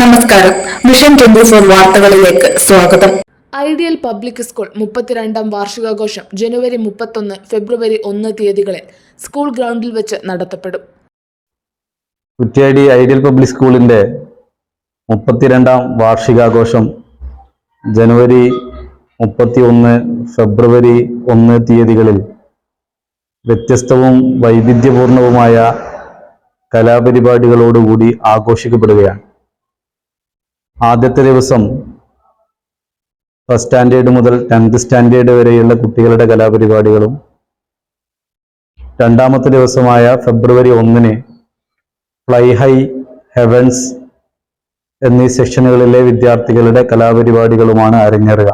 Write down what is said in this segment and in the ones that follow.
നമസ്കാരം. Mission twenty four വാർത്തകളിലേക്ക് സ്വാഗതം. ഐഡിയൽ പബ്ലിക് സ്കൂൾ മുപ്പത്തിരണ്ടാം വാർഷികാഘോഷം ജനുവരി മുപ്പത്തൊന്ന് ഫെബ്രുവരി ഒന്ന് തീയതികളിൽ സ്കൂൾ ഗ്രൗണ്ടിൽ വെച്ച് നടത്തപ്പെടും. കുറ്റ്യാടി ഐഡിയൽ പബ്ലിക് സ്കൂളിന്റെ മുപ്പത്തിരണ്ടാം വാർഷികാഘോഷം ജനുവരി മുപ്പത്തി ഒന്ന് ഫെബ്രുവരി ഒന്ന് തീയതികളിൽ വ്യത്യസ്തവും വൈവിധ്യപൂർണവുമായ കലാപരിപാടികളോടുകൂടി ആഘോഷിക്കപ്പെടുകയാണ്. ആദ്യത്തെ ദിവസം ഫസ്റ്റ് സ്റ്റാൻഡേർഡ് മുതൽ ടെൻത്ത് സ്റ്റാൻഡേർഡ് വരെയുള്ള കുട്ടികളുടെ കലാപരിപാടികളും രണ്ടാമത്തെ ദിവസമായ ഫെബ്രുവരി ഒന്നിന് ഫ്ലൈ ഹൈ ഹെവൻസ് എന്നീ സെക്ഷനുകളിലെ വിദ്യാർത്ഥികളുടെ കലാപരിപാടികളുമാണ് അരങ്ങേറുക.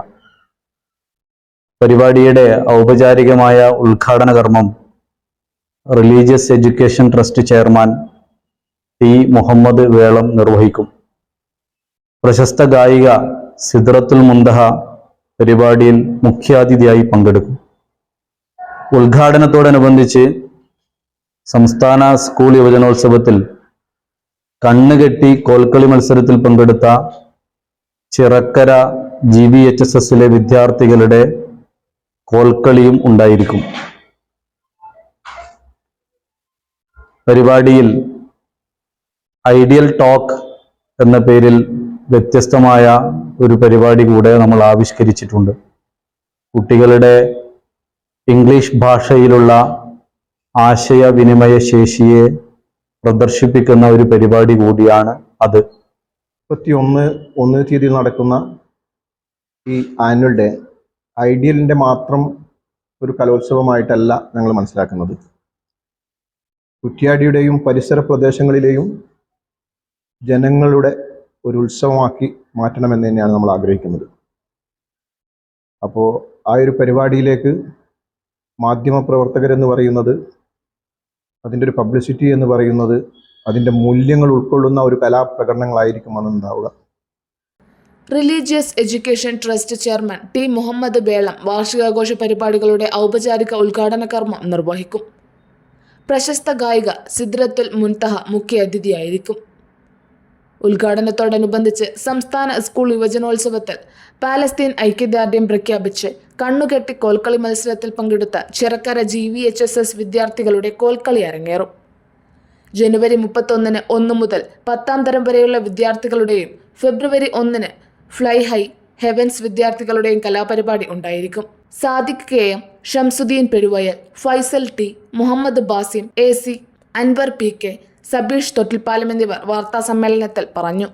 പരിപാടിയുടെ ഔപചാരികമായ ഉദ്ഘാടന കർമ്മം religious education trust chairman T Muhammad Velam നിർവഹിക്കും. പ്രശസ്ത ഗായിക സിദ്രത്തുൽ മുന്തഹ പരിപാടിയിൽ മുഖ്യാതിഥിയായി പങ്കെടുക്കും. ഉദ്ഘാടനത്തോടനുബന്ധിച്ച് സംസ്ഥാന സ്കൂൾ യുവജനോത്സവത്തിൽ കണ്ണുകെട്ടി കോൽക്കളി മത്സരത്തിൽ പങ്കെടുത്ത Chirakkara G B H S എസിലെ വിദ്യാർത്ഥികളുടെ കോൽക്കളിയും ഉണ്ടായിരിക്കും. പരിപാടിയിൽ ഐഡിയൽ ടോക്ക് എന്ന പേരിൽ വ്യത്യസ്തമായ ഒരു പരിപാടി കൂടെ നമ്മൾ ആവിഷ്കരിച്ചിട്ടുണ്ട്. കുട്ടികളുടെ ഇംഗ്ലീഷ് ഭാഷയിലുള്ള ആശയവിനിമയ ശേഷിയെ പ്രദർശിപ്പിക്കുന്ന ഒരു പരിപാടി കൂടിയാണ് അത്. മുപ്പത്തി ഒന്ന് ഒന്ന് തീയതി നടക്കുന്ന ഈ ആനുവൽ ഡേ ഐഡിയലിന്റെ മാത്രം ഒരു കലോത്സവമായിട്ടല്ല ഞങ്ങൾ മനസ്സിലാക്കുന്നത്. കുറ്റ്യാടിയുടെയും പരിസര പ്രദേശങ്ങളിലെയും ജനങ്ങളുടെ ഒരു ഉത്സവമാക്കി മാറ്റണമെന്ന് തന്നെയാണ് നമ്മൾ ആഗ്രഹിക്കുന്നത്. അപ്പോൾ ആ ഒരു പരിപാടിയിലേക്ക് മാധ്യമപ്രവർത്തകരെന്ന് പറയുന്നത് അതിന്റെ ഒരു പബ്ലിസിറ്റി എന്ന് പറയുന്നത് അതിന്റെ മൂല്യങ്ങൾ ഉൾക്കൊള്ളുന്ന ഒരു കലാപ്രകടനങ്ങളായിരിക്കും അന്നുണ്ടാവുക religious education trust chairman T Muhammad Belam വാർഷികാഘോഷ പരിപാടികളുടെ ഔപചാരിക ഉദ്ഘാടന കർമ്മം നിർവഹിക്കും. പ്രശസ്ത ഗായിക സിദ്രത്തുൽ മുൻതഹ മുഖ്യ അതിഥിയായിരിക്കും ഉദ്ഘാടനത്തോടനുബന്ധിച്ച് സംസ്ഥാന സ്കൂൾ യുവജനോത്സവത്തിൽ പാലസ്തീൻ ഐക്യദാർഢ്യം പ്രഖ്യാപിച്ച് കണ്ണുകെട്ടി കോൽക്കളി മത്സരത്തിൽ പങ്കെടുത്ത Chirakkara G V H S S വിദ്യാർത്ഥികളുടെ കോൽക്കളി അരങ്ങേറും. ജനുവരി മുപ്പത്തൊന്നിന് ഒന്ന് മുതൽ പത്താം തരം വരെയുള്ള വിദ്യാർത്ഥികളുടെയും ഫെബ്രുവരി ഒന്നിന് ഫ്ലൈ ഹൈ ഹെവൻസ് വിദ്യാർത്ഥികളുടെയും കലാപരിപാടി ഉണ്ടായിരിക്കും. Sadiq K M Shamsuddin Peruvayal Faisal T Muhammad Basim A C Anwar P K Sabeesh Thottilpalam എന്നിവർ വാർത്താസമ്മേളനത്തിൽ പറഞ്ഞു.